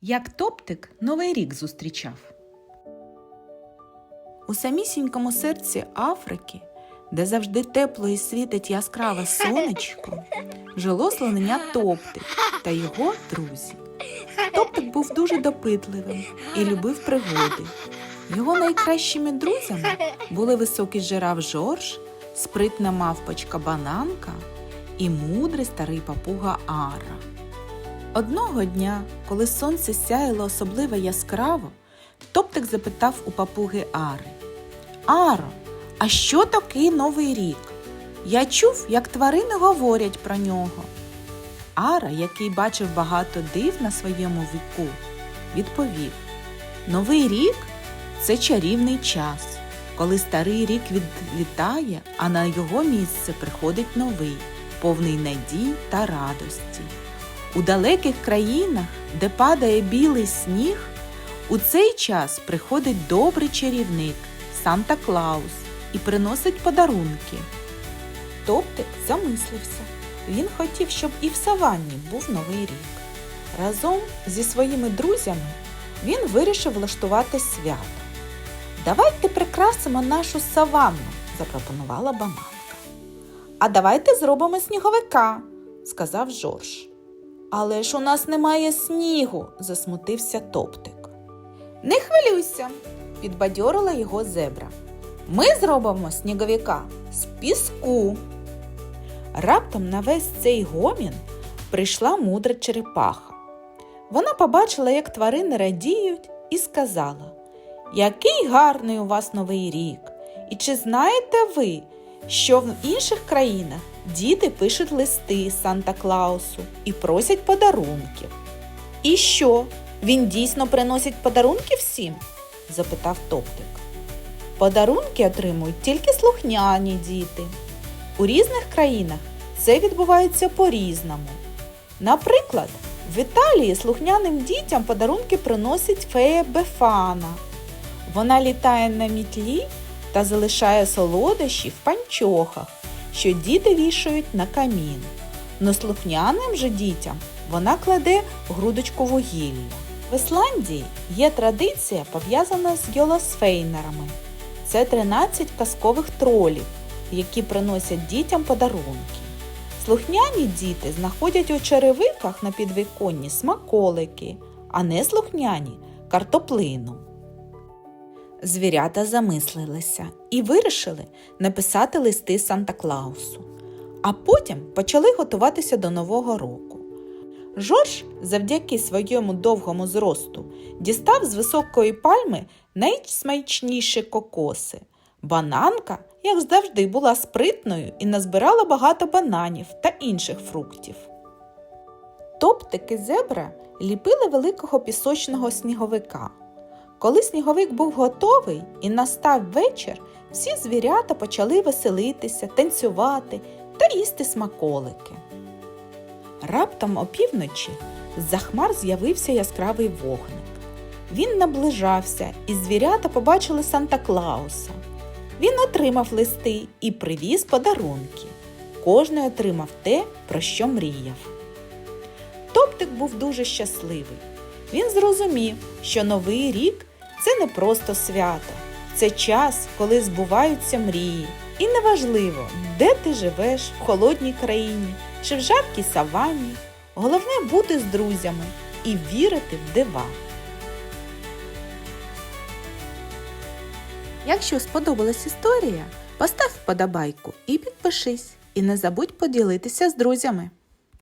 Як топтик Новий рік зустрічав. У самісінькому серці Африки, де завжди тепло і світить яскраве сонечко, жило слонення Топтик та його друзі. Топтик був дуже допитливим і любив пригоди. Його найкращими друзями були високий жираф Жорж, спритна мавпочка Бананка і мудрий старий папуга Ара. Одного дня, коли сонце сяяло особливо яскраво, Топтик запитав у папуги Ари. Аро, а що такий Новий рік? Я чув, як тварини говорять про нього. Ара, який бачив багато див на своєму віку, відповів: Новий рік це чарівний час, коли старий рік відлітає, а на його місце приходить новий, повний надій та радості. У далеких країнах, де падає білий сніг, у цей час приходить добрий чарівник Санта Клаус і приносить подарунки. Топтик замислився. Він хотів, щоб і в саванні був новий рік. Разом зі своїми друзями він вирішив влаштувати свято. Давайте прикрасимо нашу саванну, запропонувала бананка. А давайте зробимо сніговика, сказав Жорж. Але ж у нас немає снігу, засмутився Топтик. Не хвилюйся, підбадьорила його зебра. Ми зробимо сніговика з піску. Раптом на весь цей гомін прийшла мудра черепаха. Вона побачила, як тварини радіють, і сказала: Який гарний у вас новий рік! І чи знаєте ви, що в інших країнах діти пишуть листи Санта Клаусу і просять подарунків? І що? Він дійсно приносить подарунки всім? запитав Топтик. Подарунки отримують тільки слухняні діти. У різних країнах це відбувається по-різному. Наприклад, в Італії слухняним дітям подарунки приносить фея Бефана. Вона літає на мітлі та залишає солодощі в панчохах, що діти вішають на камін. Но слухняним же дітям вона кладе грудочку вугілля. В Ісландії є традиція, пов'язана з йолосфейнерами. Це 13 казкових тролів, які приносять дітям подарунки. Слухняні діти знаходять у черевиках на підвіконні смаколики, а не слухняні картоплину. Звірята замислилися і вирішили написати листи Санта Клаусу, а потім почали готуватися до Нового року. Жорж, завдяки своєму довгому зросту, дістав з високої пальми найсмачніші кокоси. Бананка, як завжди, була спритною і назбирала багато бананів та інших фруктів. Топтики зебра ліпили великого пісочного сніговика. Коли сніговик був готовий і настав вечір, всі звірята почали веселитися, танцювати та їсти смаколики. Раптом опівночі з-за хмар з'явився яскравий вогник. Він наближався, і звірята побачили Санта Клауса. Він отримав листи і привіз подарунки. Кожний отримав те, про що мріяв. Топтик був дуже щасливий. Він зрозумів, що новий рік це не просто свято, це час, коли збуваються мрії. І неважливо, де ти живеш, в холодній країні чи в жаркій саванні. Головне бути з друзями і вірити в дива. Якщо сподобалась історія, постав вподобайку і підпишись. І не забудь поділитися з друзями.